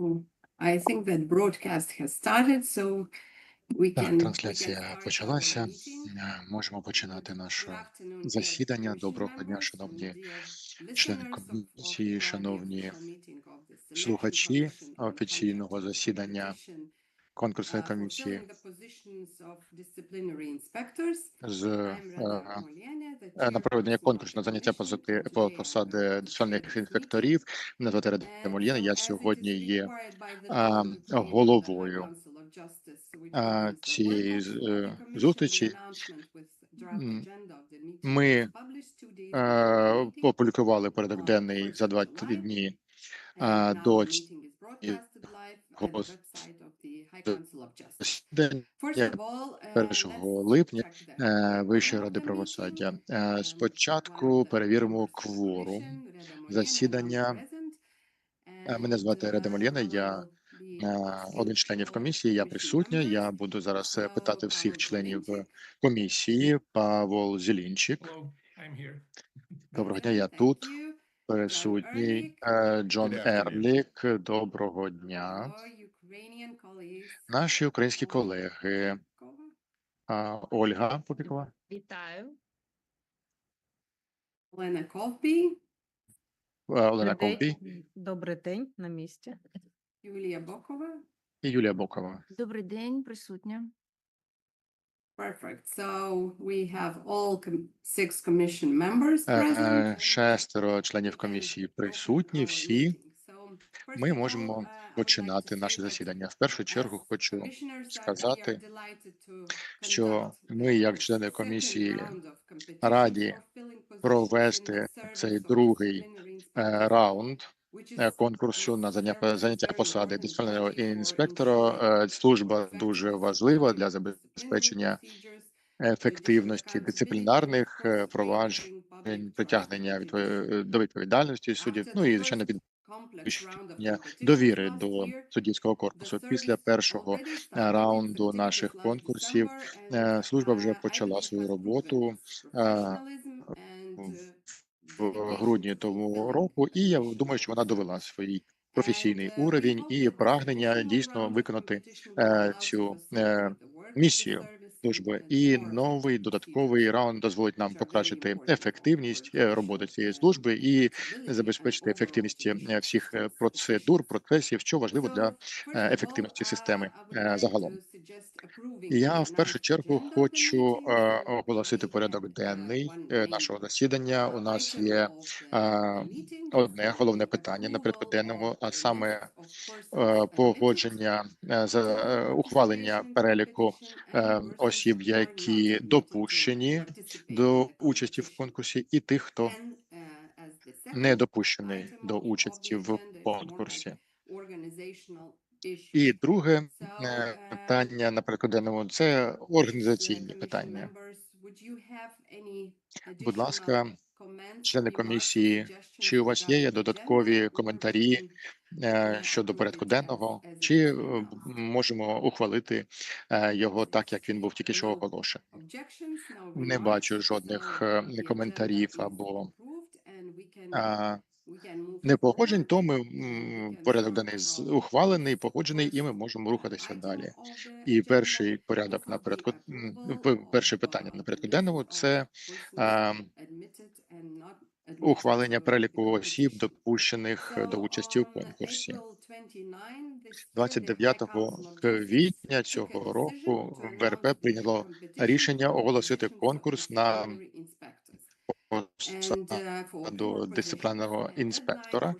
Oh, I think that broadcast has started, so we can. Так, трансляція почалася. Е, Можемо починати наше засідання. Доброго дня, шановні члени комісії, uh, шановні слухачі офіційного засідання конкурсної uh, комісії з е, е, на проведення конкурсу на заняття позити по посади дисциплінарних інспекторів. Мене звати And Мольєна. Я сьогодні є головою цієї е, зустрічі. Ми е, опублікували порядок денний 1st за два дні до uh, 1 let's липня е, Вищої ради правосуддя. Е, Um, Спочатку перевіримо кворум announce засідання. Е, Мене звати Реда uh, Мольєна, я е, один з членів комісії, я присутня. Я буду зараз е, питати всіх членів комісії. Павел Зелінчик. Доброго дня, я тут. Присутній Е, Джон. Ерлік. Доброго дня. Наші українські колеги. А, Ольга Попікова, Вітаю. Олена Ковбій, е, Олена Добрий Ковбій день. Добрий день на місці. Юлія Бокова. і Юлія Бокова. Добрий день, присутня. Perfect. So we have all six commission members Е, е, present. Шестеро членів комісії присутні. Всі ми можемо починати наше засідання. В першу чергу хочу сказати, що ми, як члени комісії, раді провести цей другий е, раунд е, конкурсу на заняття посади дисциплінарного інспектора. Е, Служба дуже важлива для забезпечення ефективності дисциплінарних проваджень, притягнення відпо- до відповідальності суддів. Ну і звичайно підвищення довіри до суддівського корпусу. Після першого е, раунду наших конкурсів е, служба вже почала свою роботу е, в грудні того року, і я думаю, що вона довела свій професійний уровень і прагнення дійсно виконати цю місію служби. І новий додатковий раунд дозволить нам покращити ефективність е, роботи цієї служби і забезпечити ефективність е, всіх е, процедур, процесів, що важливо для ефективності системи загалом. Я в першу чергу хочу оголосити порядок денний нашого засідання. У нас є одне головне питання на порядку денного, а саме погодження за е, ухвалення переліку осіб, які допущені до участі в конкурсі, і тих, хто не допущений до участі в конкурсі. І друге е, питання на порядку денному – це організаційні питання. Будь ласка, члени комісії, чи у вас є додаткові коментарі е, щодо порядку денного, чи е, можемо ухвалити е, його так, як він був тільки що оголошений? Не бачу жодних коментарів або непогоджень, то ми порядок денний з- ухвалений, погоджений, і ми можемо рухатися далі. І перший порядок на порядку перше питання на порядку денному це а, ухвалення переліку осіб, допущених до участі у конкурсі. 29 квітня цього року ВРП прийняло рішення оголосити конкурс на посаду дисциплінарного інспектора.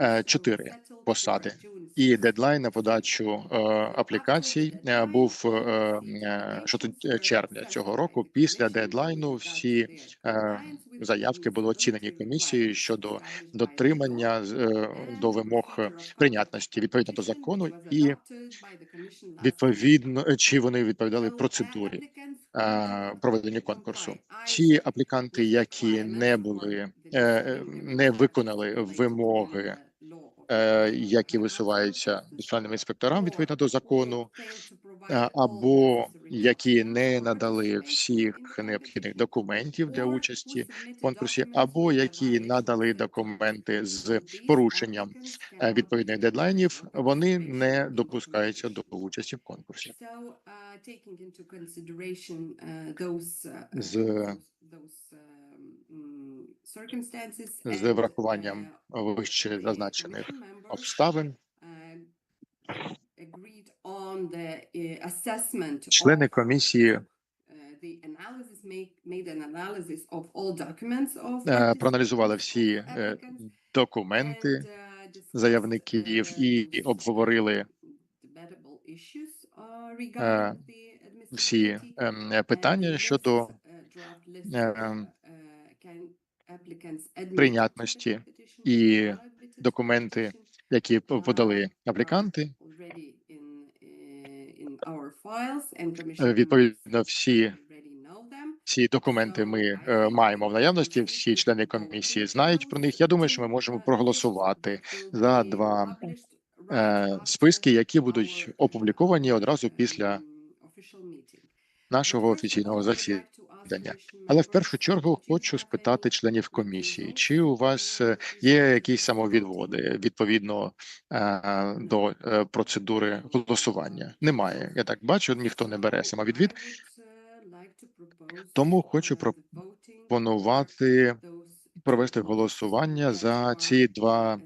Е, Чотири посади. І дедлайн на подачу е, аплікацій е, був е, е, 6 червня цього року. Після дедлайну всі е, заявки були оцінені комісією щодо дотримання е, до вимог прийнятності відповідно до закону і відповідно чи вони відповідали процедурі е, проведення конкурсу. Ті апліканти, які не були е, е, не виконали вимоги, е, які висуваються дисциплінарним інспекторам відповідно до закону, або які не надали всіх необхідних документів для участі в конкурсі, або які надали документи з порушенням відповідних дедлайнів, вони не допускаються до участі в конкурсі. So, З врахуванням uh, вище зазначених обставин, uh, uh, члени комісії uh, е, проаналізували всі е, документи uh, заявників uh, і обговорили uh, всі ем, питання щодо прийнятності і документи, які подали апліканти. Е, Відповідно, всі ці документи ми е, маємо в наявності. Всі члени комісії знають про них. Я думаю, що ми можемо проголосувати за два е, списки, які будуть опубліковані одразу після нашого офіційного засідання. Але в першу чергу хочу спитати членів комісії, чи у вас е, є якісь самовідводи відповідно е, до е, процедури голосування? Немає. Я так бачу, ніхто не бере самовідвід. Тому хочу пропонувати провести голосування за ці два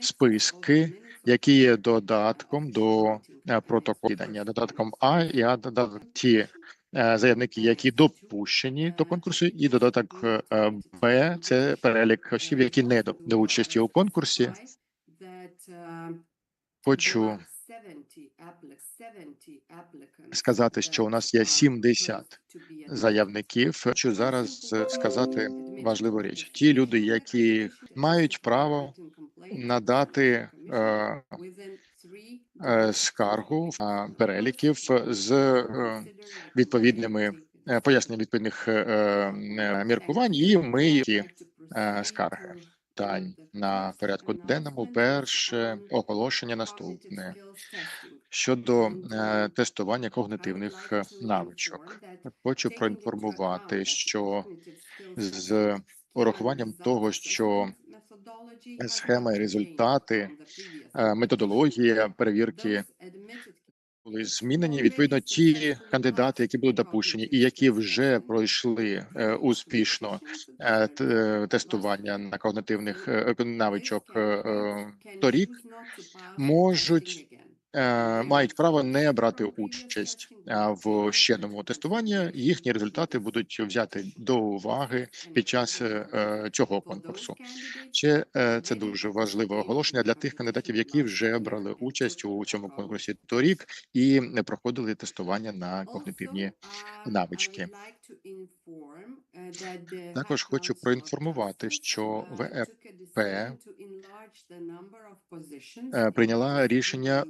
списки, які є додатком до протоколу додатком А і А додаток ті заявники, які допущені до конкурсу, і додаток е, е, Б це перелік осіб, які не до, участі у конкурсі. Хочу сказати, що у нас є 70 заявників. Хочу зараз е, сказати важливу річ: ті люди, які мають право надати е, е, скаргу на переліків з е, відповідними е, поясненням відповідних е, е, міркувань, і ми ті е, скарги. Питань на порядку денному. Перше оголошення наступне щодо е, тестування когнитивних е, навичок. Хочу проінформувати, що з урахуванням того, що схема і результати, е, методологія перевірки були змінені. Відповідно, ті кандидати, які були допущені, і які вже пройшли е, успішно е, е, тестування на когнитивних е, навичок е, е, торік, можуть е, мають право не брати участь е, в ще одному тестуванні. Їхні результати будуть взяти до уваги під час е, е, цього конкурсу. Ще е, це дуже важливе оголошення для тих кандидатів, які вже брали участь у цьому конкурсі торік і не проходили тестування на когнитивні навички. Також хочу проінформувати, що ВРП е, прийняла рішення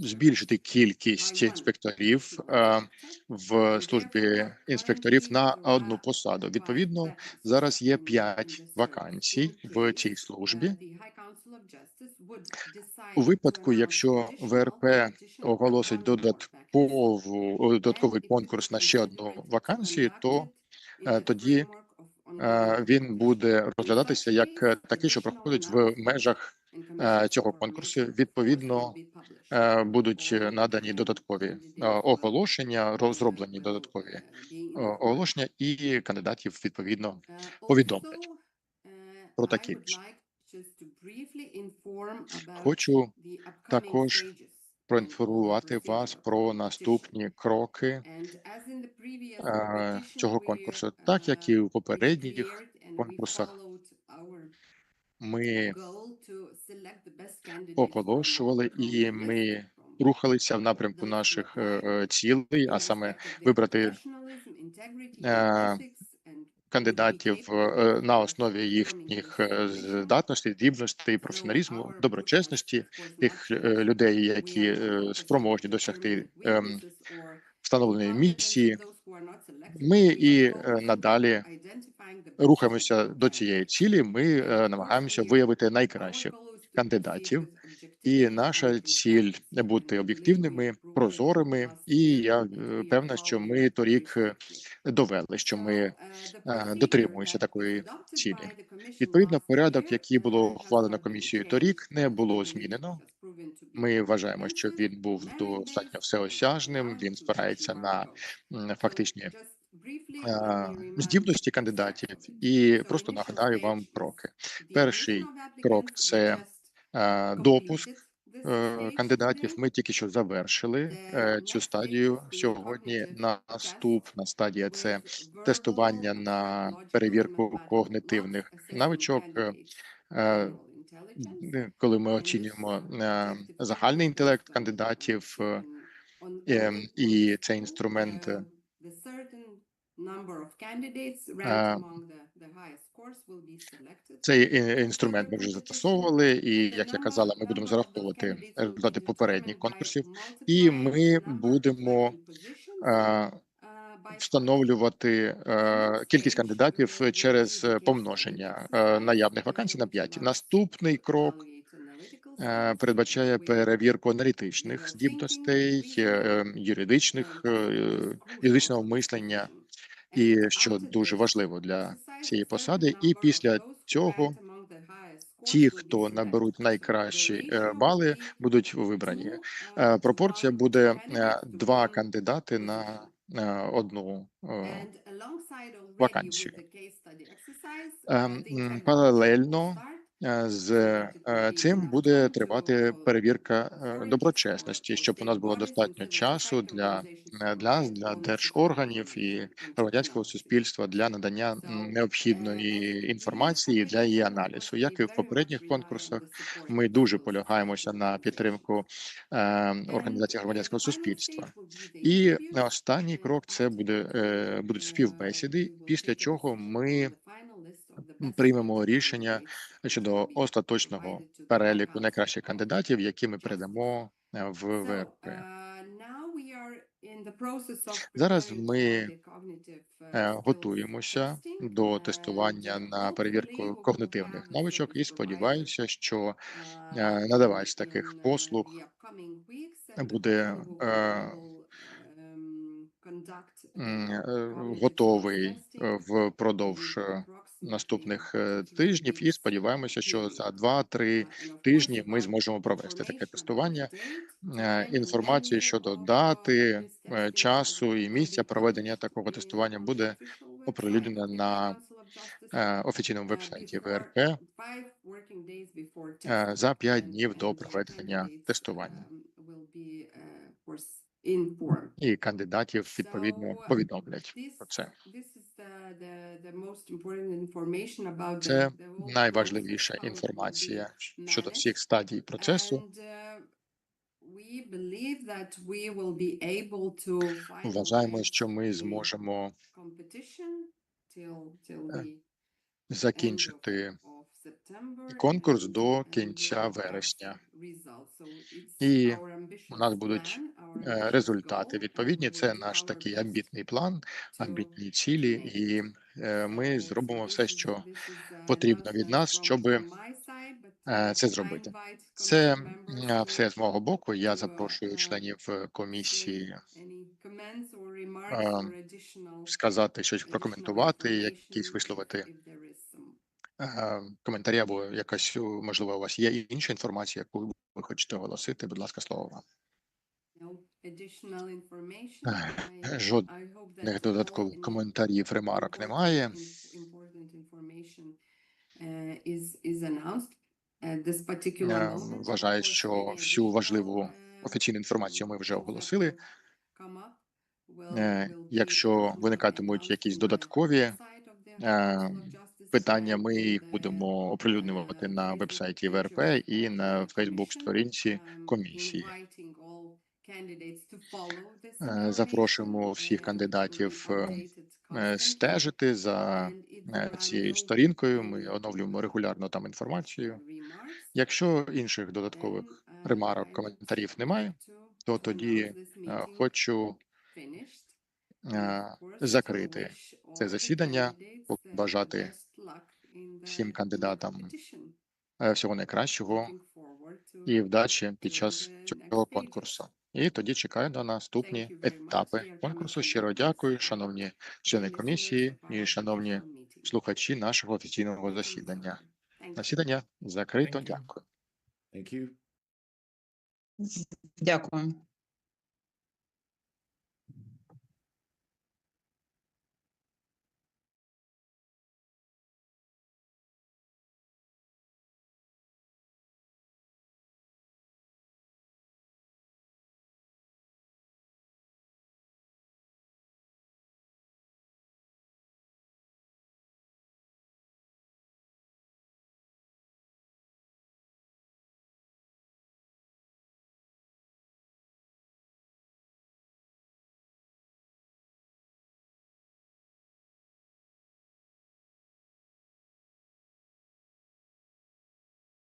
збільшити кількість інспекторів е, в службі інспекторів на одну посаду. Відповідно, зараз є п'ять вакансій в цій службі. У випадку, якщо ВРП оголосить додаткову додатковий конкурс на ще одну вакансію, то е, тоді е, він буде розглядатися як е, такий, що проходить в межах цього конкурсу. Відповідно, будуть надані додаткові оголошення, розроблені додаткові оголошення, і кандидатів відповідно повідомлять про такі речі. Хочу також проінформувати вас про наступні кроки е, цього конкурсу. Так як і в попередніх конкурсах, ми оголошували і ми рухалися в напрямку наших е, е, цілей, а саме вибрати кандидатів е, на основі їхніх е, здатностей, здібностей, професіоналізму, доброчесності, тих е, людей, які спроможні досягти ем, встановленої місії. Ми і надалі рухаємося до цієї цілі. Ми намагаємося виявити найкращих кандидатів І наша ціль бути об'єктивними, прозорими, і я е, певна, що ми торік е, довели, що ми е, дотримуємося такої цілі. Відповідно, порядок, який було ухвалено комісією торік, не було змінено. Ми вважаємо, що він був достатньо всеосяжним. Він спирається на фактичні здібності кандидатів. І просто нагадаю вам кроки. Перший крок це допуск е, кандидатів. Ми тільки що завершили е, цю стадію сьогодні. Наступна стадія це тестування на перевірку когнитивних навичок. е, е, коли ми оцінюємо е, загальний інтелект кандидатів, е, е, і цей інструмент е, Е, цей е, інструмент ми вже застосовували, і як я казала, ми будемо зараховувати результати попередніх конкурсів, і ми будемо е, встановлювати е, кількість кандидатів через помноження наявних вакансій на 5. Наступний крок передбачає перевірку аналітичних здібностей, е, юридичних е, юридичного мислення, і що дуже важливо для цієї посади. І після цього ті, хто наберуть найкращі е, бали, будуть вибрані. Е, Пропорція буде е, два кандидати на е, одну е, вакансію. Ем, Паралельно е, з е, цим буде тривати перевірка е, доброчесності, щоб у нас було достатньо часу для е, для, для держорганів і громадянського суспільства для надання необхідної інформації для її аналізу. Як і в попередніх конкурсах, ми дуже полягаємося на підтримку е, організації громадянського суспільства. І останній крок це буде е, будуть співбесіди, після чого ми приймемо рішення щодо остаточного переліку найкращих кандидатів, які ми передамо е, в ВРП. Зараз ми Е, Готуємося до тестування на перевірку когнитивних навичок і сподіваюся, що е, надавач таких послуг буде готовий впродовж наступних е, тижнів, і сподіваємося, що за 2-3 тижні ми зможемо провести таке тестування. Е, Інформацію щодо дати, е, часу і місця проведення такого тестування буде оприлюднена на офіційному вебсайті ВРП за 5 днів до проведення тестування. І кандидатів відповідно повідомлять про це. Це найважливіша інформація щодо всіх стадій процесу. Вважаємо, що ми зможемо закінчити конкурс до кінця вересня. І у нас будуть е, результати відповідні. Це наш такий амбітний план, амбітні цілі, і е, ми зробимо все, що потрібно від нас, щоб е, це зробити. Це все з мого боку. Я запрошую членів е, комісії сказати щось, прокоментувати, якісь висловити е, коментарі або якась, можливо, у вас є інша інформація, яку ви хочете оголосити. Будь ласка, слово вам. Жодних додаткових коментарів, ремарок немає. Я вважаю, що всю важливу офіційну інформацію ми вже оголосили. Е, Якщо виникатимуть якісь додаткові е, питання, ми їх будемо оприлюднювати на вебсайті ВРП і на Фейсбук-сторінці комісії. Е, Запрошуємо всіх кандидатів е, е, стежити за цією сторінкою. Ми оновлюємо регулярно там інформацію. Якщо інших додаткових ремарок, коментарів немає, то тоді хочу закрити це засідання, побажати всім кандидатам всього найкращого і вдачі під час цього конкурсу. І тоді чекаю на наступні етапи конкурсу. Щиро дякую, шановні члени комісії і шановні слухачі нашого офіційного засідання. Засідання закрито. Дякую. Дякую.